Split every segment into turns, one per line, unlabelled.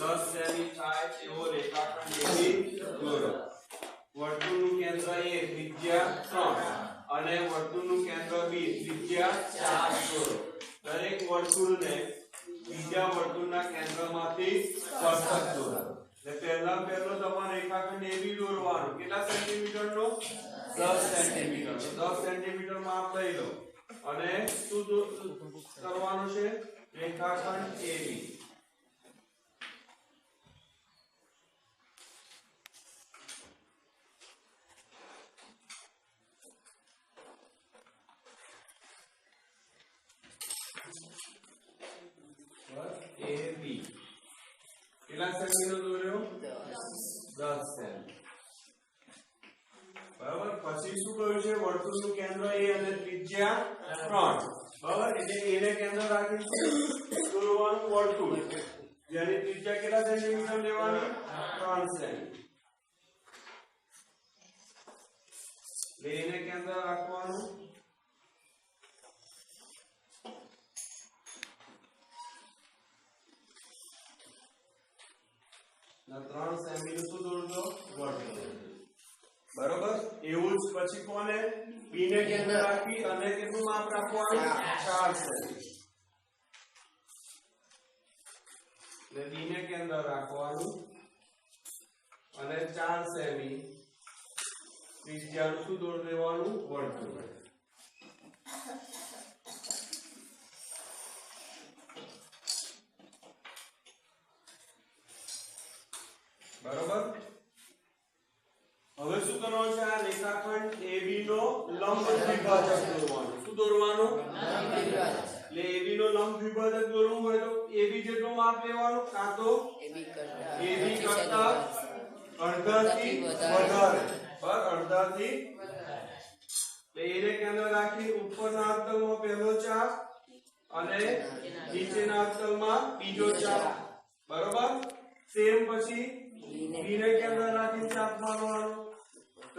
10 semi રેખાખંડ AB દોરો વર્તુળનું કેન્દ્ર A ત્રિજ્યા 3 અને વર્તુળનું કેન્દ્ર B ત્રિજ્યા 4 દોરો દરેક વર્તુળને બીજા વર્તુળના કેન્દ્રમાંથી સ્પર્શક દોરો એટલે પહેલા પહેલો તમારે રેખાખંડ AB દોરવાનો કેટલા સેન્ટીમીટરનો 10 સેન્ટીમીટર. 10 સેન્ટીમીટર માપ લઈ લો અને શું કરવાનું છે? રેખાખંડ AB AB કેટલા સેન્ટીમીટર દોર્યો દસ સેમી બરાબર પછી શું કહ્યું છે? વર્તુળનું કેન્દ્ર એ અને ત્રિજ્યા? ત્રણ. બરાબર એટલે એને કેન્દ્ર દોરવાનું વર્તુળ જેની ત્રિજ્યા કેટલા સેન્ટીમીટર લેવાની? ત્રણ સેમી એટલે એને કેન્દ્ર રાખવાનું? 3 સેમી નું શું દોરજો વર્તુળ બરોબર? એવું જ પછી કોને? બી ને કેન્દ્ર રાખી અને કેટલું માપ રાખવાનું? 4 સેમી. એટલે બી ને કેન્દ્ર રાખવાનું. અને 4 સેમી. ત્રિજ્યાનું શું દોર દેવાનું? વર્તુળ બરોબર હવે શું કરવાનું છે આ રેખાખંડ AB નો લંબ દ્વિભાજક દોરવાનો. શું દોરવાનો? એટલે AB નો લંબ દ્વિભાજક દોરવું હોય તો AB જેટલું માપ લેવાનું કાં તો AB કરતા અડધાથી વધારે. પર અડધાથી એટલે એને કેન્દ્ર રાખી ઉપરના અર્ધમાં પહેલો ચાપ અને નીચેના અર્ધમાં બીજો ચાપ. બરોબર? સેમ પછી B ને કેન્દ્ર રાખી ચાપ મારવાનો.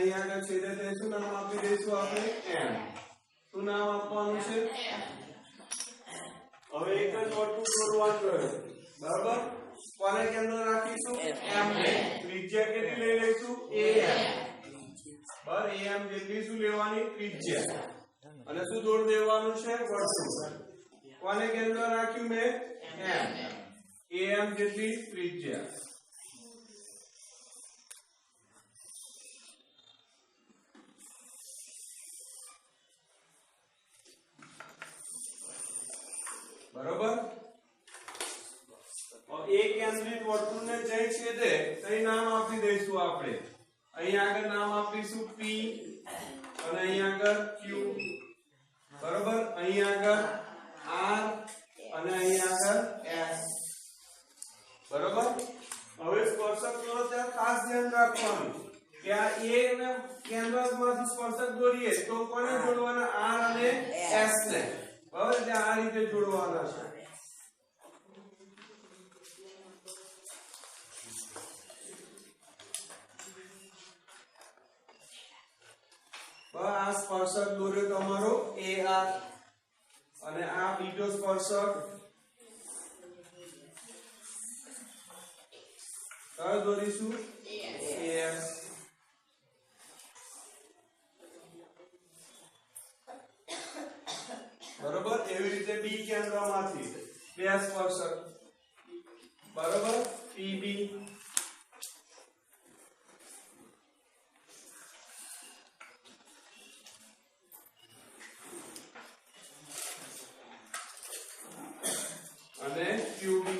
બસ જઈ આગળ છેદે તે શું નામ આપી દઈશું આપણે એમ શું નામ આપવાનું છે હવે એક જ વર્તુળ દોરવાનું રહ્યું બરાબર કોને કેન્દ્ર રાખીશું એમ ને ત્રિજ્યા કેટલી લઈ લઈશું am બસ am જેટલી શું લેવાની ત્રિજ્યા અને શું દોર દેવાનું છે વર્તુળ કોને કેન્દ્ર રાખ્યું મેં એમ am જેટલી ત્રિજ્યા બરોબર? એક કેન્દ્રિત વર્તુળને જય છેદે તઈ નામ આપી દઈશું આપણે. અહીં આગળ નામ આપીશું P અને અહીં આગળ Q બરોબર? અહીં આગળ R અને અહીં આગળ S બરોબર હવે સ્પર્શક દોરો ત્યાં ખાસ ધ્યાન રાખવાનું કે આ A ને કેન્દ્રમાંથી સ્પર્શક દોરીએ તો કોને જોડવાના R અને S ને બરાબર એટલે આ રીતે જોડવાના છે. આ સ્પર્શક દોર્યો તમારો AR અને આ બીજો સ્પર્શક. કયો દોરીશું. AS બરોબર? એવી રીતે બી કેન્દ્રમાંથી બે સ્પર્શક બરોબર PB અને QB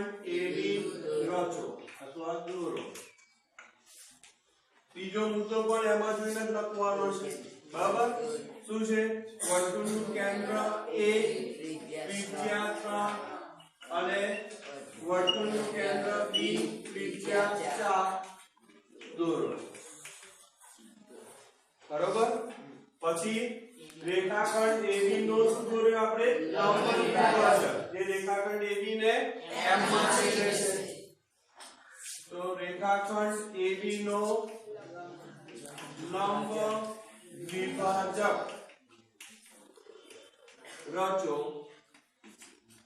રેખાખંડ AB રચો અથવા દોરો. બીજો મુદ્દો પણ એમાં જોઈને જ લખવાનો છે. બરાબર? શું છે? વર્તુળનું કેન્દ્ર એ ત્રિજ્યા રેખાખંડ AB ને M માં છેદે છે તો રેખાખંડ AB નો લંબ દ્વિભાજક રચો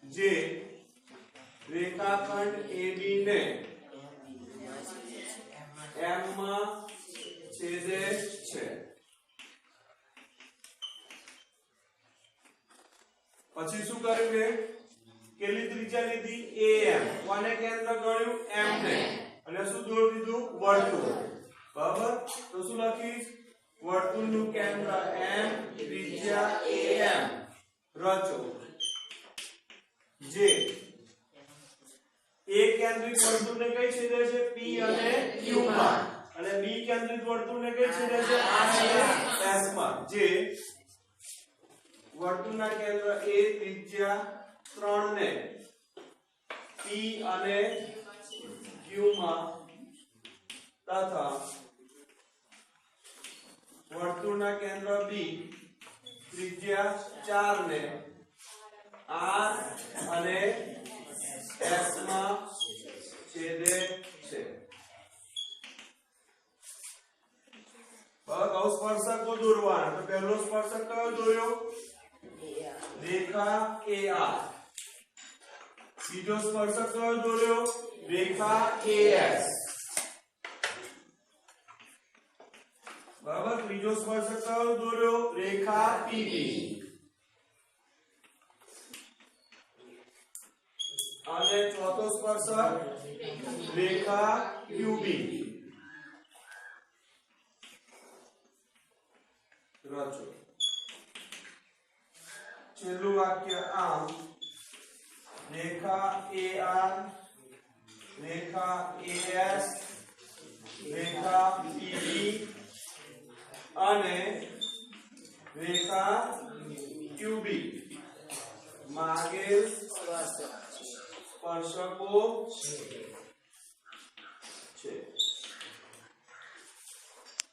જે રેખાખંડ AB ને M માં છેદે છે પછી શું કર્યું કે કેટલી ત્રિજ્યા લીધી? Am કોને કેન્દ્ર ગણ્યું? M ને. અને શું દોર દીધું? વર્તુળ. બરાબર? તો શું લખીશ? વર્તુળનું કેન્દ્ર m ત્રિજ્યા am રચો. જે a કેન્દ્રિત વર્તુળને કઈ છેદે છે? P અને q માં. અને b કેન્દ્રિત વર્તુળને કઈ છેદે છે? R અને s માં. જે વર્તુળના કેન્દ્ર A ત્રિજ્યા 3 ને P અને Q માં તથા વર્તુળના કેન્દ્ર B ત્રિજ્યા 4 ને R અને S માં છેદે છે બરાબર હવે સ્પર્શકો દોરવાના તો પહેલો સ્પર્શક કયો દોર્યો રેખા AR બીજો સ્પર્શક કયો દોર્યો રેખા AS બરાબર ત્રીજો સ્પર્શક કયો દોર્યો રેખા PB અને ચોથો સ્પર્શક રેખા QB રચો છેલ્લું વાક્ય આમ રેખા AR રેખા AS રેખા PB અને રેખા QB માગેલ સ્પર્શકો છે